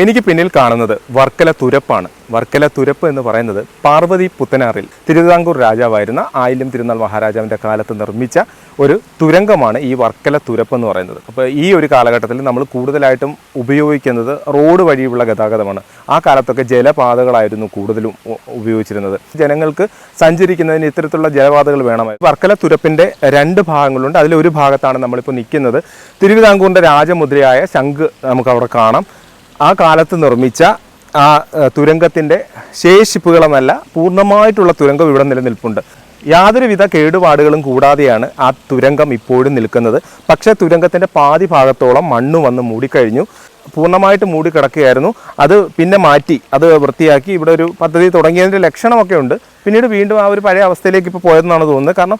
എനിക്ക് പിന്നിൽ കാണുന്നത് വർക്കല തുരപ്പാണ്. വർക്കല തുരപ്പ് എന്ന് പറയുന്നത് പാർവതി പുത്തനാറിൽ തിരുവിതാംകൂർ രാജാവായിരുന്ന ആയില്യം തിരുനാൾ മഹാരാജാവിന്റെ കാലത്ത് നിർമ്മിച്ച ഒരു തുരങ്കമാണ് ഈ വർക്കല തുരപ്പ് എന്ന് പറയുന്നത്. അപ്പോൾ ഈ ഒരു കാലഘട്ടത്തിൽ നമ്മൾ കൂടുതലായിട്ടും ഉപയോഗിക്കുന്നത് റോഡ് വഴിയുള്ള ഗതാഗതമാണ്. ആ കാലത്തൊക്കെ ജലപാതകളായിരുന്നു കൂടുതലും ഉപയോഗിച്ചിരുന്നത്. ജനങ്ങൾക്ക് സഞ്ചരിക്കുന്നതിന് ഇത്തരത്തിലുള്ള ജലപാതകൾ വേണമായിരുന്നു വർക്കല തുരപ്പിന്റെ രണ്ട് ഭാഗങ്ങളുണ്ട്. അതിലൊരു ഭാഗത്താണ് നമ്മളിപ്പോൾ നിൽക്കുന്നത്. തിരുവിതാംകൂറിന്റെ രാജമുദ്രയായ ശംഖ് നമുക്ക് അവിടെ കാണാം. ആ കാലത്ത് നിർമ്മിച്ച ആ തുരങ്കത്തിന്റെ ശേഷിപ്പുകളെന്നല്ല പൂർണമായിട്ടുള്ള തുരങ്കം ഇവിടെ നിലനിൽപ്പുണ്ട്. യാതൊരുവിധ കേടുപാടുകളും കൂടാതെയാണ് ആ തുരങ്കം ഇപ്പോഴും നിൽക്കുന്നത്. പക്ഷേ തുരങ്കത്തിന്റെ പാതി ഭാഗത്തോളം മണ്ണ് വന്ന് മൂടിക്കഴിഞ്ഞു. പൂർണമായിട്ട് മൂടിക്കിടക്കുകയായിരുന്നു. അത് പിന്നെ മാറ്റി അത് വൃത്തിയാക്കി. ഇവിടെ ഒരു പദ്ധതി തുടങ്ങിയതിന്റെ ലക്ഷണമൊക്കെ ഉണ്ട്. പിന്നീട് വീണ്ടും ആ ഒരു പഴയ അവസ്ഥയിലേക്ക് ഇപ്പോൾ പോയതെന്നാണ് തോന്നുന്നത്. കാരണം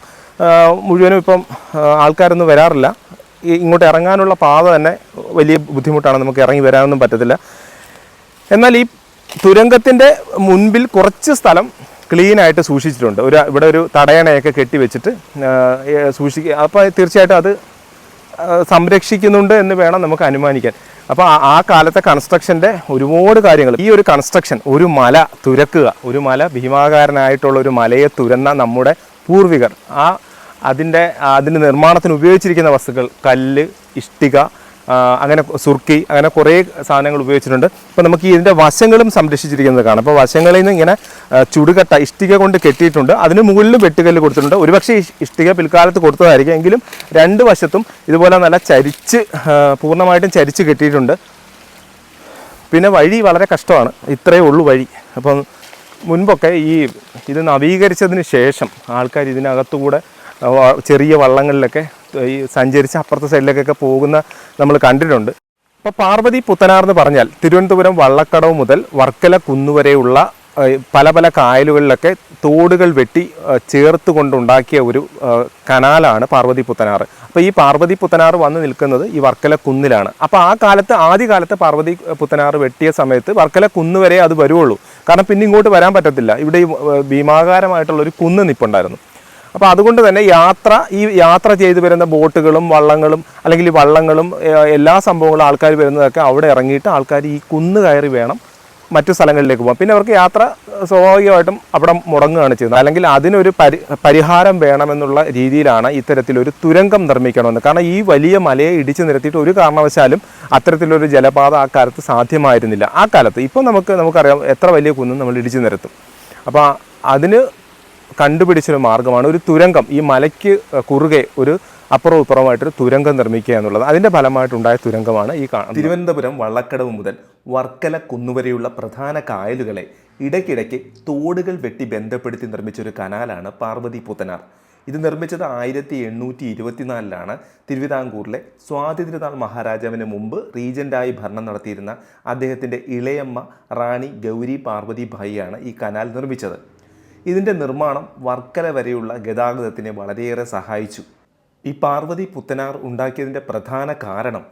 മുഴുവനും ഇപ്പം ആൾക്കാരൊന്നും വരാറില്ല. ഇങ്ങോട്ട് ഇറങ്ങാനുള്ള പാത തന്നെ വലിയ ബുദ്ധിമുട്ടാണ്. നമുക്ക് ഇറങ്ങി വരാനൊന്നും പറ്റത്തില്ല. എന്നാൽ ഈ തുരങ്കത്തിന്റെ മുൻപിൽ കുറച്ച് സ്ഥലം ക്ലീൻ ആയിട്ട് സൂക്ഷിച്ചിട്ടുണ്ട്. ഒരു ഇവിടെ ഒരു തടയണയൊക്കെ കെട്ടി വെച്ചിട്ട് സൂക്ഷിക്കുക അപ്പോൾ തീർച്ചയായിട്ടും അത് സംരക്ഷിക്കുന്നുണ്ട് എന്ന് വേണം നമുക്ക് അനുമാനിക്കാൻ. അപ്പോൾ ആ- കാലത്തെ കൺസ്ട്രക്ഷന്റെ ഒരുപാട് കാര്യങ്ങൾ. ഈ ഒരു കൺസ്ട്രക്ഷൻ ഒരു മല തുരക്കുക ഒരു മല ഭീമാകാരനായിട്ടുള്ള ഒരു മലയെ തുരന്ന നമ്മുടെ പൂർവികർ ആ അതിന്റെ അതിന്റെ നിർമ്മാണത്തിന് ഉപയോഗിച്ചിരിക്കുന്ന വസ്തുക്കൾ കല്ല് ഇഷ്ടിക അങ്ങനെ സുർക്കി അങ്ങനെ കുറേ സാധനങ്ങൾ ഉപയോഗിച്ചിട്ടുണ്ട്. അപ്പോൾ നമുക്ക് ഇതിന്റെ വശങ്ങളും സംരക്ഷിച്ചിരിക്കുന്നത് കാണാം. അപ്പോൾ വശങ്ങളിൽ നിന്ന് ഇങ്ങനെ ചുടുകട്ട ഇഷ്ടിക കൊണ്ട് കെട്ടിയിട്ടുണ്ട്. അതിന് മുകളിലും വെട്ടുകല്ല് കൊടുത്തിട്ടുണ്ട്. ഒരുപക്ഷെ ഇഷ്ടിക പിൽക്കാലത്ത് കൊടുത്തതായിരിക്കും. എങ്കിലും രണ്ട് വശത്തും ഇതുപോലെ നല്ല ചരിച്ച് പൂർണമായിട്ടും ചരിച്ച് കെട്ടിയിട്ടുണ്ട്. പിന്നെ വഴി വളരെ കഷ്ടമാണ്. ഇത്രയേ ഉള്ളൂ വഴി. അപ്പം മുൻപൊക്കെ ഈ ഇത് നവീകരിച്ചതിന് ശേഷം ആൾക്കാർ ഇതിനകത്തുകൂടെ ചെറിയ വള്ളങ്ങളിലൊക്കെ ഈ സഞ്ചരിച്ച് അപ്പുറത്തെ സൈഡിലേക്കൊക്കെ പോകുന്ന നമ്മൾ കണ്ടിട്ടുണ്ട്. അപ്പോൾ പാർവതി പുത്തനാർ എന്ന് പറഞ്ഞാൽ തിരുവനന്തപുരം വള്ളക്കടവ് മുതൽ വർക്കല കുന്നുവരെയുള്ള പല പല കായലുകളിലൊക്കെ തോടുകൾ വെട്ടി ചേർത്ത് കൊണ്ടുണ്ടാക്കിയ ഒരു കനാലാണ് പാർവതി പുത്തനാർ. അപ്പോൾ ഈ പാർവതി പുത്തനാർ വന്ന് നിൽക്കുന്നത് ഈ വർക്കല കുന്നിലാണ്. അപ്പോൾ ആ കാലത്ത് ആദ്യകാലത്ത് പാർവതി പുത്തനാർ വെട്ടിയ സമയത്ത് വർക്കല കുന്ന് വരെ അത് വരുവുള്ളൂ. കാരണം പിന്നെ ഇങ്ങോട്ട് വരാൻ പറ്റത്തില്ല. ഇവിടെ ഭീമാകാരമായിട്ടുള്ള ഒരു കുന്ന് നിപ്പുണ്ടായിരുന്നു. അപ്പോൾ അതുകൊണ്ട് തന്നെ യാത്ര ഈ യാത്ര ചെയ്തു വരുന്ന ബോട്ടുകളും വള്ളങ്ങളും അല്ലെങ്കിൽ വള്ളങ്ങളും എല്ലാ സംഭവങ്ങളും ആൾക്കാർ വരുന്നതൊക്കെ അവിടെ ഇറങ്ങിയിട്ട് ആൾക്കാർ ഈ കുന്ന് കയറി വേണം മറ്റു സ്ഥലങ്ങളിലേക്ക് പോകാം പിന്നെ അവർക്ക് യാത്ര സ്വാഭാവികമായിട്ടും അവിടെ മുടങ്ങുകയാണ് ചെയ്യുന്നത്. അല്ലെങ്കിൽ അതിനൊരു പരി പരിഹാരം വേണമെന്നുള്ള രീതിയിലാണ് ഇത്തരത്തിലൊരു തുരങ്കം നിർമ്മിക്കണമെന്ന്. കാരണം ഈ വലിയ മലയെ ഇടിച്ചു നിരത്തിയിട്ട് ഒരു കാരണവശാലും അത്തരത്തിലൊരു ജലപാത ആ കാലത്ത് സാധ്യമായിരുന്നില്ല. ആ കാലത്ത് ഇപ്പം നമുക്ക് നമുക്കറിയാം എത്ര വലിയ കുന്നും നമ്മൾ ഇടിച്ചു നിരത്തും. അപ്പോൾ അതിന് കണ്ടുപിടിച്ചൊരു മാർഗമാണ് ഒരു തുരങ്കം. ഈ മലയ്ക്ക് കുറുകെ ഒരു അപ്പുറവും ഇപ്പുറമായിട്ടൊരു തുരങ്കം നിർമ്മിക്കുക എന്നുള്ളത്. അതിന്റെ ഫലമായിട്ടുണ്ടായ തുരങ്കമാണ് ഈ കാണുന്നത്. തിരുവനന്തപുരം വള്ളക്കടവ് മുതൽ വർക്കല കുന്നുവരെയുള്ള പ്രധാന കായലുകളെ ഇടയ്ക്കിടയ്ക്ക് തോടുകൾ വെട്ടി ബന്ധപ്പെടുത്തി നിർമ്മിച്ച ഒരു കനാലാണ് പാർവതി പുത്തനാർ. ഇത് നിർമ്മിച്ചത് ആയിരത്തി എണ്ണൂറ്റി ഇരുപത്തിനാലിലാണ് തിരുവിതാംകൂറിലെ സ്വാതി തിരുനാൾ മഹാരാജാവിന് മുമ്പ് റീജന്റായി ഭരണം നടത്തിയിരുന്ന അദ്ദേഹത്തിന്റെ ഇളയമ്മ റാണി ഗൗരി പാർവതി ഭായിയാണ് ഈ കനാൽ നിർമ്മിച്ചത്. ഇതിന്റെ നിർമ്മാണം വർക്കല വരെയുള്ള ഗതാഗതത്തിനെ വളരെയേറെ സഹായിച്ചു. ഈ പാർവതി പുത്തനാർ ഉണ്ടാക്കിയതിന്റെ പ്രധാന കാരണം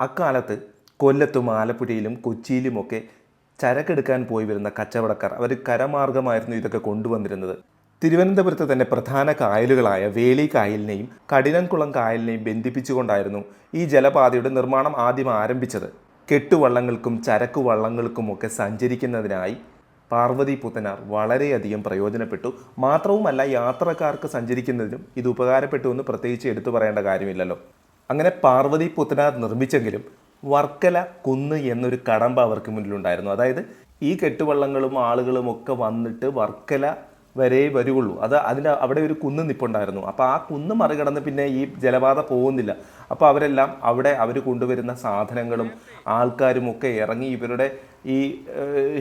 അക്കാലത്ത് കൊല്ലത്തും ആലപ്പുഴയിലും കൊച്ചിയിലുമൊക്കെ ചരക്കെടുക്കാൻ പോയി വരുന്ന കച്ചവടക്കാർ അവർ കരമാർഗമായിരുന്നു ഇതൊക്കെ കൊണ്ടുവന്നിരുന്നത്. തിരുവനന്തപുരത്ത് തന്നെ പ്രധാന കായലുകളായ വേളി കായലിനെയും കഠിനംകുളം കായലിനെയും ബന്ധിപ്പിച്ചുകൊണ്ടായിരുന്നു ഈ ജലപാതയുടെ നിർമ്മാണം ആദ്യം ആരംഭിച്ചത്. കെട്ടുവള്ളങ്ങൾക്കും ചരക്കു വള്ളങ്ങൾക്കുമൊക്കെ സഞ്ചരിക്കുന്നതിനായി പാർവതി പുത്തനാർ വളരെയധികം പ്രയോജനപ്പെട്ടു. മാത്രവുമല്ല യാത്രക്കാർക്ക് സഞ്ചരിക്കുന്നതിനും ഇത് ഉപകാരപ്പെട്ടു എന്ന് പ്രത്യേകിച്ച് എടുത്തു പറയേണ്ട കാര്യമില്ലല്ലോ. അങ്ങനെ പാർവതി പുത്തനാർ നിർമ്മിച്ചെങ്കിലും വർക്കല കുന്ന് എന്നൊരു കടമ്പ അവർക്ക് മുന്നിലുണ്ടായിരുന്നു. അതായത് ഈ കെട്ടുവള്ളങ്ങളും ആളുകളും ഒക്കെ വന്നിട്ട് വർക്കല വരെ വരുള്ളൂ അത് അതിൽ അവിടെ ഒരു കുന്ന് നിപ്പുണ്ടായിരുന്നു. അപ്പോൾ ആ കുന്ന് മറികടന്ന് പിന്നെ ഈ ജലപാത പോകുന്നില്ല. അപ്പോൾ അവരെല്ലാം അവിടെ അവർ കൊണ്ടുവരുന്ന സാധനങ്ങളും ആൾക്കാരും ഒക്കെ ഇറങ്ങി ഇവരുടെ ഈ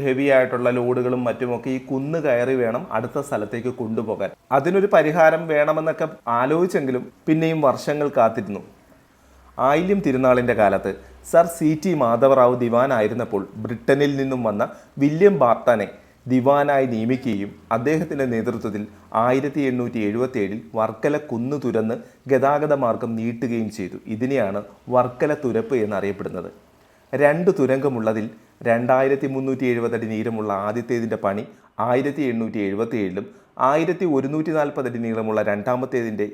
ഹെവി ആയിട്ടുള്ള ലോഡുകളും മറ്റുമൊക്കെ ഈ കുന്ന് കയറി വേണം അടുത്ത സ്ഥലത്തേക്ക് കൊണ്ടുപോകാൻ. അതിനൊരു പരിഹാരം വേണമെന്നൊക്കെ ആലോചിച്ചെങ്കിലും പിന്നെയും വർഷങ്ങൾ കാത്തിരുന്നു. ആയില്യം തിരുനാളിന്റെ കാലത്ത് സർ സി ടി മാധവറാവു ദിവാനായിരുന്നപ്പോൾ ബ്രിട്ടനിൽ നിന്നും വന്ന വില്യം ബാർട്ടനെ ദിവാനായി നിയമിക്കുകയും അദ്ദേഹത്തിന്റെ നേതൃത്വത്തിൽ ആയിരത്തി എണ്ണൂറ്റി എഴുപത്തി ഏഴിൽ വർക്കല കുന്നു തുരന്ന് ഗതാഗത മാർഗം നീട്ടുകയും ചെയ്തു. ഇതിനെയാണ് വർക്കല തുരപ്പ് എന്നറിയപ്പെടുന്നത്. രണ്ട് തുരങ്കമുള്ളതിൽ രണ്ടായിരത്തി മുന്നൂറ്റി എഴുപതടി നീളമുള്ള ആദ്യത്തേതിന്റെ പണി ആയിരത്തി എണ്ണൂറ്റി എഴുപത്തി ഏഴിലും ആയിരത്തി ഒരുന്നൂറ്റി നാൽപ്പതടി നീളമുള്ള രണ്ടാമത്തേതിന്റെ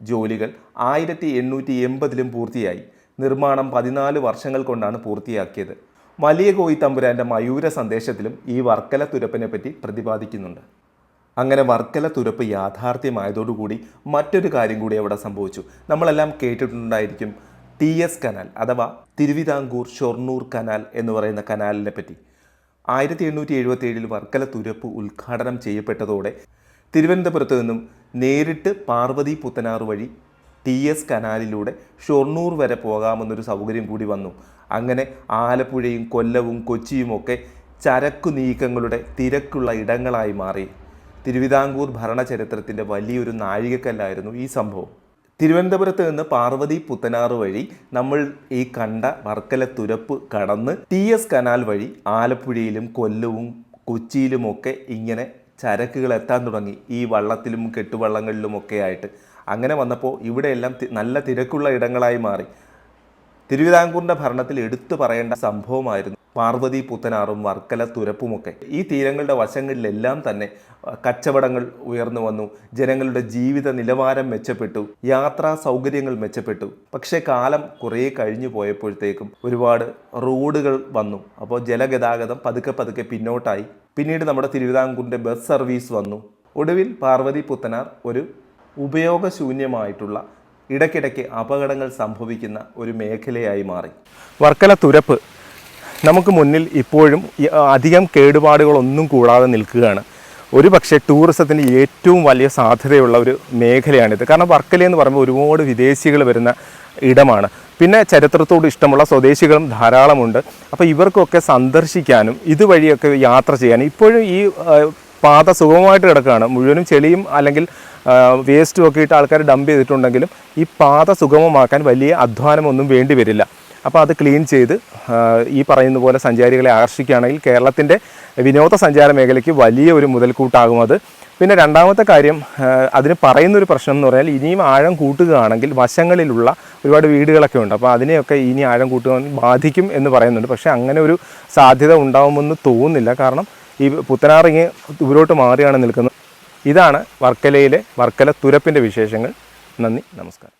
ജോലികൾ ആയിരത്തി എണ്ണൂറ്റി എൺപതിലും പൂർത്തിയായി. നിർമ്മാണം പതിനാല് വർഷങ്ങൾ കൊണ്ടാണ് പൂർത്തിയാക്കിയത്. വലിയ കോയി തമ്പുരാന്റെ മയൂര സന്ദേശത്തിലും ഈ വർക്കല തുരപ്പിനെ പറ്റി പ്രതിപാദിക്കുന്നുണ്ട്. അങ്ങനെ വർക്കല തുരപ്പ് യാഥാർത്ഥ്യമായതോടുകൂടി മറ്റൊരു കാര്യം കൂടി അവിടെ സംഭവിച്ചു. നമ്മളെല്ലാം കേട്ടിട്ടുണ്ടായിരിക്കും ടി എസ് കനാൽ അഥവാ തിരുവിതാംകൂർ ഷൊർണൂർ കനാൽ എന്ന് പറയുന്ന കനാലിനെ പറ്റി. ആയിരത്തി എണ്ണൂറ്റി എഴുപത്തി ഏഴിൽ വർക്കല തുരപ്പ് ഉദ്ഘാടനം ചെയ്യപ്പെട്ടതോടെ തിരുവനന്തപുരത്ത് നിന്നും നേരിട്ട് പാർവതി പുത്തനാർ വഴി ടി എസ് കനാലിലൂടെ ഷൊർണൂർ വരെ പോകാമെന്നൊരു സൗകര്യം കൂടി വന്നു. അങ്ങനെ ആലപ്പുഴയും കൊല്ലവും കൊച്ചിയും ഒക്കെ ചരക്കു നീക്കങ്ങളുടെ തിരക്കുള്ള ഇടങ്ങളായി മാറി. തിരുവിതാംകൂർ ഭരണചരിത്രത്തിന്റെ വലിയൊരു നാഴികക്കല്ലായിരുന്നു ഈ സംഭവം. തിരുവനന്തപുരത്ത് നിന്ന് പാർവതി പുത്തനാറ് വഴി നമ്മൾ ഈ കണ്ട വർക്കല തുരപ്പ് കടന്ന് ടി എസ് കനാൽ വഴി ആലപ്പുഴയിലും കൊല്ലവും കൊച്ചിയിലുമൊക്കെ ഇങ്ങനെ ചരക്കുകൾ എത്താൻ തുടങ്ങി. ഈ വള്ളത്തിലും കെട്ടുവള്ളങ്ങളിലുമൊക്കെ ആയിട്ട്. അങ്ങനെ വന്നപ്പോൾ ഇവിടെയെല്ലാം നല്ല തിരക്കുള്ള ഇടങ്ങളായി മാറി. തിരുവിതാംകൂറിന്റെ ഭരണത്തിൽ എടുത്തു പറയേണ്ട സംഭവമായിരുന്നു പാർവതി പുത്തനാറും വർക്കല തുരപ്പുമൊക്കെ. ഈ തീരങ്ങളുടെ വശങ്ങളിലെല്ലാം തന്നെ കച്ചവടങ്ങൾ ഉയർന്നു വന്നു ജനങ്ങളുടെ ജീവിത നിലവാരം മെച്ചപ്പെട്ടു യാത്രാ സൗകര്യങ്ങൾ മെച്ചപ്പെട്ടു. പക്ഷേ കാലം കുറേ കഴിഞ്ഞു പോയപ്പോഴത്തേക്കും ഒരുപാട് റോഡുകൾ വന്നു. അപ്പോൾ ജലഗതാഗതം പതുക്കെ പതുക്കെ പിന്നോട്ടായി. പിന്നീട് നമ്മുടെ തിരുവിതാംകൂറിന്റെ ബസ് സർവീസ് വന്നു. ഒടുവിൽ പാർവതി പുത്തനാർ ഒരു ഉപയോഗശൂന്യമായിട്ടുള്ള ഇടയ്ക്കിടയ്ക്ക് അപകടങ്ങൾ സംഭവിക്കുന്ന ഒരു മേഖലയായി മാറി. വർക്കല തുരപ്പ് നമുക്ക് മുന്നിൽ ഇപ്പോഴും അധികം കേടുപാടുകളൊന്നും കൂടാതെ നിൽക്കുകയാണ്. ഒരു പക്ഷേ ടൂറിസത്തിന് ഏറ്റവും വലിയ സാധ്യതയുള്ള ഒരു മേഖലയാണിത്. കാരണം വർക്കല എന്ന് പറയുമ്പോൾ ഒരുപാട് വിദേശികൾ വരുന്ന ഇടമാണ്. പിന്നെ ചരിത്രത്തോട് ഇഷ്ടമുള്ള സ്വദേശികളും ധാരാളമുണ്ട്. അപ്പോൾ ഇവർക്കൊക്കെ സന്ദർശിക്കാനും ഇതുവഴിയൊക്കെ യാത്ര ചെയ്യാനും ഇപ്പോഴും ഈ പാത സുഗമമായിട്ട് കിടക്കുകയാണ്. മുഴുവനും ചെളിയും അല്ലെങ്കിൽ വേസ്റ്റും ഒക്കെ ഇട്ട് ആൾക്കാർ ഡംപ് ചെയ്തിട്ടുണ്ടെങ്കിലും ഈ പാത സുഗമമാക്കാൻ വലിയ അധ്വാനമൊന്നും വേണ്ടി വരില്ല. അപ്പോൾ അത് ക്ലീൻ ചെയ്ത് ഈ പറയുന്ന പോലെ സഞ്ചാരികളെ ആകർഷിക്കുകയാണെങ്കിൽ കേരളത്തിന്റെ വിനോദസഞ്ചാര മേഖലയ്ക്ക് വലിയ ഒരു മുതൽക്കൂട്ടാകും അത്. പിന്നെ രണ്ടാമത്തെ കാര്യം അതിന് പറയുന്നൊരു പ്രശ്നം എന്ന് പറഞ്ഞാൽ ഇനിയും ആഴം കൂട്ടുകയാണെങ്കിൽ വശങ്ങളിലുള്ള ഒരുപാട് വീടുകളൊക്കെ ഉണ്ട്. അപ്പോൾ അതിനെയൊക്കെ ഇനി ആഴം കൂട്ടുക ബാധിക്കും എന്ന് പറയുന്നുണ്ട്. പക്ഷേ അങ്ങനെ ഒരു സാധ്യത ഉണ്ടാവുമെന്ന് തോന്നുന്നില്ല. കാരണം ഈ പുത്തനാറിങ്ങ് ദൂരോട്ട് മാറിയാണ് നിൽക്കുന്നത്. ഇതാണ് വർക്കലയിലെ വർക്കല തുരപ്പിന്റെ വിശേഷങ്ങൾ. നന്ദി നമസ്കാരം.